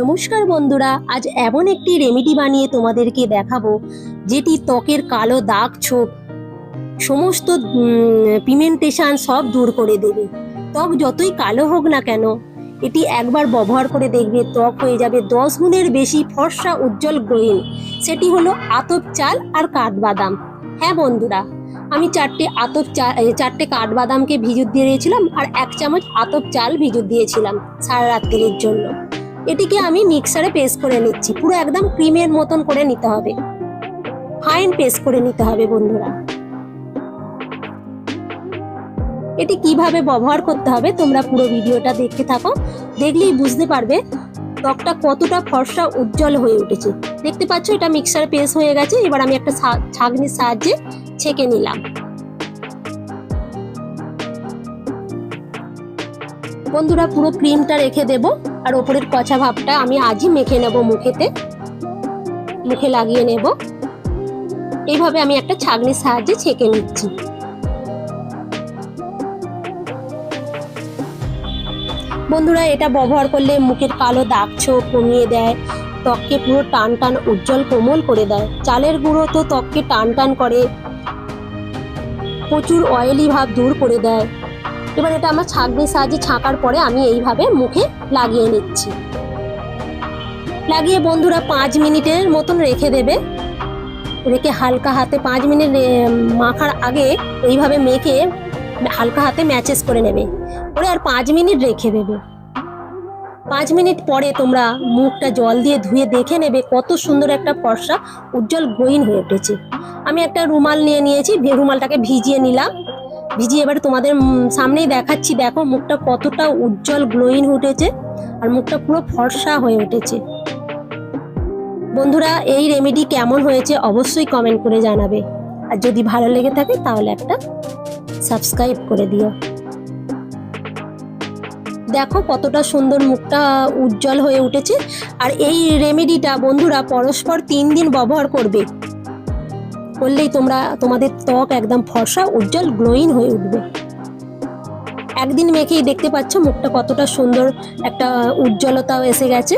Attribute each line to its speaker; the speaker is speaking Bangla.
Speaker 1: নমস্কার বন্ধুরা, আজ এমন একটি রেমেডি বানিয়ে তোমাদেরকে দেখাবো, যেটি ত্বকের কালো দাগ ছোপ, সমস্ত পিমেন্টেশন সব দূর করে দেবে। ত্বক যতই কালো হোক না কেন, এটি একবার ব্যবহার করে দেখবে ত্বক হয়ে যাবে দশ গুণের বেশি ফর্সা উজ্জ্বল গ্রহীন সেটি হলো আতপ চাল আর কাঠবাদাম। হ্যাঁ বন্ধুরা, আমি চারটে আতপ চা চারটে কাঠবাদামকে ভিজুত দিয়ে দিয়েছিলাম আর এক চামচ আতপ চাল ভিজুত দিয়েছিলাম সারা রাত্রির জন্য। এটিকে আমি মিক্সারে পেস্ট করে নিচ্ছি। পুরো একদম ক্রিমের মতন করে নিতে হবে। ফাইন পেস্ট করে নিতে হবে, বন্ধুরা। এটি কীভাবে ব্যবহার করতে হবে, তোমরা পুরো ভিডিওটা দেখতে থাকো। দেখলেই বুঝতে পারবে ত্বকটা কতটা ফর্সা উজ্জ্বল হয়ে উঠেছে। দেখতে পাচ্ছ, এটা মিক্সারে পেস্ট হয়ে গেছে। এবার আমি একটা ছা- ছাঁকনির সাহায্যে ছেঁকে নিলাম। বন্ধুরা, পুরো ক্রিমটা রেখে দেব। আর ওপরের কচা ভাবটা আমি আজই মেখে নেব মুখেতে। মুখে লাগিয়ে নেব। এইভাবে আমি একটা ছাগনির সাহায্যে ছেঁকে নিচ্ছি। বন্ধুরা, এটা ব্যবহার করলে মুখের কালো দাগ ছোপ কমিয়ে দেয়, ত্বককে পুরো টান টান উজ্জ্বল কোমল করে দেয়। চালের গুঁড়ো তো ত্বককে টান টান করে, প্রচুর অয়েলি ভাব দূর করে দেয়। এবার এটা আমার ছাঁকনির সাহায্যে ছাঁকার পরে আমি এইভাবে মুখে লাগিয়ে নিচ্ছি। লাগিয়ে বন্ধুরা পাঁচ মিনিটের মতন রেখে দেবে। রেখে হালকা হাতে পাঁচ মিনিট মাখার আগে এইভাবে মেখে হালকা হাতে ম্যাচেস করে নেবে। করে আর পাঁচ মিনিট রেখে দেবে। পাঁচ মিনিট পরে তোমরা মুখটা জল দিয়ে ধুয়ে দেখে নেবে কত সুন্দর একটা ফর্সা উজ্জ্বল গ্রোইন হয়ে উঠেছে। আমি একটা রুমাল নিয়ে নিয়েছি, রুমালটাকে ভিজিয়ে নিলাম। ভিজিয়ে এবার তোমাদের সামনেই দেখাচ্ছি। দেখো, মুখটা কতটা উজ্জ্বল গ্লোইন উঠেছে আর মুখটা পুরো ফর্সা হয়ে উঠেছে। বন্ধুরা, এই রেমেডি কেমন হয়েছে অবশ্যই কমেন্ট করে জানাবে। আর যদি ভালো লেগে থাকে, তাহলে একটা সাবস্ক্রাইব করে দিও। দেখো, কতটা সুন্দর মুখটা উজ্জ্বল হয়ে উঠেছে। আর এই রেমেডিটা বন্ধুরা, পরস্পর তিন দিন ব্যবহার করবে। করলেই তোমরা, তোমাদের ত্বক একদম ফর্সা, উজ্জ্বল গ্লোয়িং হয়ে উঠবে। একদিন মেখেই দেখতে পাচ্ছ মুখটা কতটা সুন্দর একটা উজ্জ্বলতাও এসে গেছে।